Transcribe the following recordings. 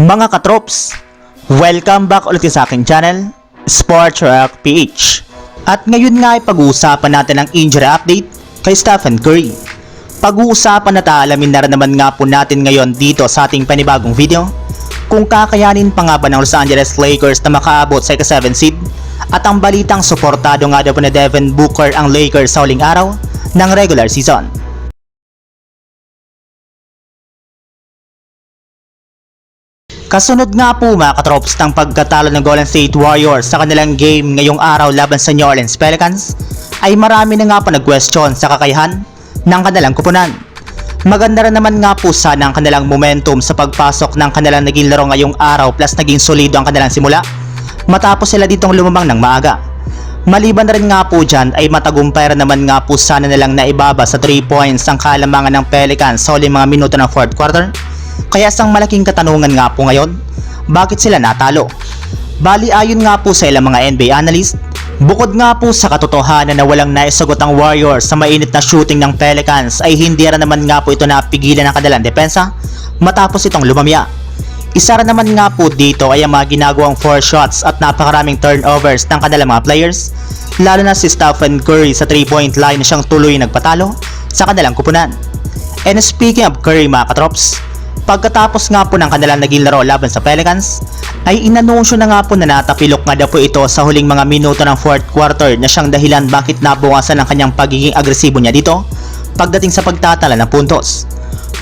Mga katrops, welcome back ulit sa aking channel, Sports Rock PH. At ngayon nga ay pag-uusapan natin ang injury update kay Stephen Curry. Pag-uusapan at aalamin na rin naman nga po natin ngayon dito sa ating panibagong video kung kakayanin pa nga ba ng Los Angeles Lakers na makaabot sa ika-7 seed at ang balitang suportado nga daw po ni Devin Booker ang Lakers sa huling araw ng regular season. Kasunod nga po mga katrops ng pagkatalo ng Golden State Warriors sa kanilang game ngayong araw laban sa New Orleans Pelicans ay marami na nga po nag-question sa kakayahan ng kanilang kupunan. Maganda rin naman nga po sana ang kanilang momentum sa pagpasok ng kanilang naging laro ngayong araw plus naging solido ang kanilang simula matapos sila ditong lumamang ng maaga. Maliban na rin nga po dyan ay matagumpay rin naman nga po sana nilang naibaba sa 3 points ang kalamangan ng Pelicans sa huling mga minuto ng 4th quarter. Kaya isang malaking katanungan nga po ngayon, bakit sila natalo? Bali ayon nga po sa ilang mga NBA analyst, bukod nga po sa katotohanan na walang naisagot ang Warriors sa mainit na shooting ng Pelicans ay hindi rin naman nga po ito napigilan ng kanilang depensa matapos itong lumamya. Isa rin naman nga po dito ay ang mga ginagawang 4 shots at napakaraming turnovers ng kanilang mga players, lalo na si Stephen Curry sa 3-point line na siyang tuloy nagpatalo sa kanilang kupunan. And speaking of Curry mga katrops, pagkatapos nga po ng kanilang naging laro laban sa Pelicans, ay inanunsyo na nga po na natapilok nga daw po ito sa huling mga minuto ng 4th quarter na siyang dahilan bakit nabukasan ang kanyang pagiging agresibo niya dito pagdating sa pagtatala ng puntos.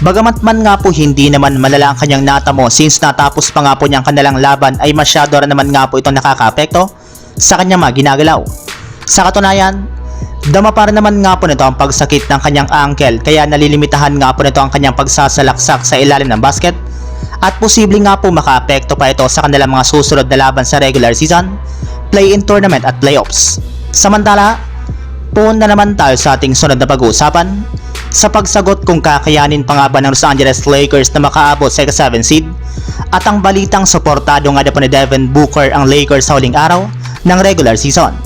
Bagamat man nga po hindi naman malala ang kanyang natamo since natapos pa nga po niyang kanilang laban ay masyado rin naman nga po ito nakaka-apekto sa kanyang mga ginagalaw. Sa katunayan, dama pa rin naman nga po nito ang pagsakit ng kanyang ankle kaya nalilimitahan nga po nito ang kanyang pagsasalaksak sa ilalim ng basket at posibleng nga po maka-apekto pa ito sa kanilang mga susunod na laban sa regular season, play-in tournament at playoffs. Samantala, Puon na naman tayo sa ating sunod na pag-uusapan sa pagsagot kung kakayanin pa nga ba ng Los Angeles Lakers na makaabot sa ika-7 seed at ang balitang suportado nga po ni Devin Booker ang Lakers sa huling araw ng regular season.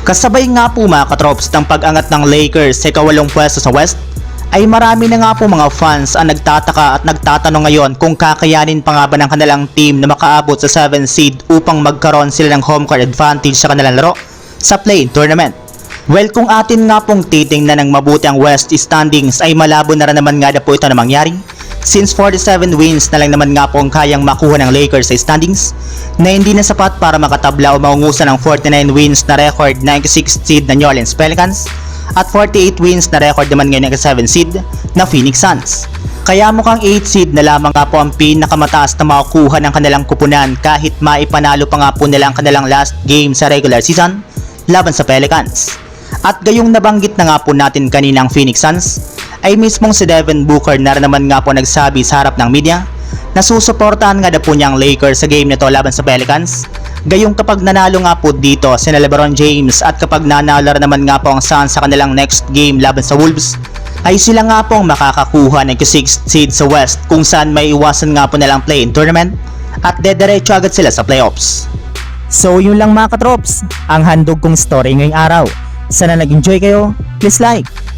Kasabay nga po mga katrops ng pag-angat ng Lakers sa ikawalong pwesto sa West ay marami na nga po mga fans ang nagtataka at nagtatanong ngayon kung kakayanin pa nga ba ng kanilang team na makaabot sa 7 seed upang magkaroon sila ng home court advantage sa kanilang laro sa play-in tournament. Well, kung atin nga pong titingnan ng mabuti ang West standings ay malabo na rin naman nga na po ito na mangyari since 47 wins na lang naman nga po ang kayang makuha ng Lakers sa standings na hindi na sapat para makatabla o maungusan ng 49 wins na record 96 seed na New Orleans Pelicans at 48 wins na record naman ngayon ng 7 seed na Phoenix Suns. Kaya mukhang 8 seed na lamang nga po ang pinakamataas na makukuha ng kanilang kupunan kahit maipanalo pa nga po nila ang kanilang last game sa regular season laban sa Pelicans. At gayong nabanggit na nga po natin kaninang Phoenix Suns, ay mismong si Devin Booker na naman nga po nagsabi sa harap ng media na susuportahan nga na po niya ang Lakers sa game nito laban sa Pelicans. Gayong kapag nanalo nga po dito si LeBron James at kapag nanalo naman nga po ang Suns sa kanilang next game laban sa Wolves, ay sila nga po ang makakakuha ng 6th seed sa West kung saan may iwasan nga po nilang play-in tournament at dederecho agad sila sa playoffs. So yun lang mga katrops, ang handog kong story ngayong araw. Sana nag-enjoy kayo, please like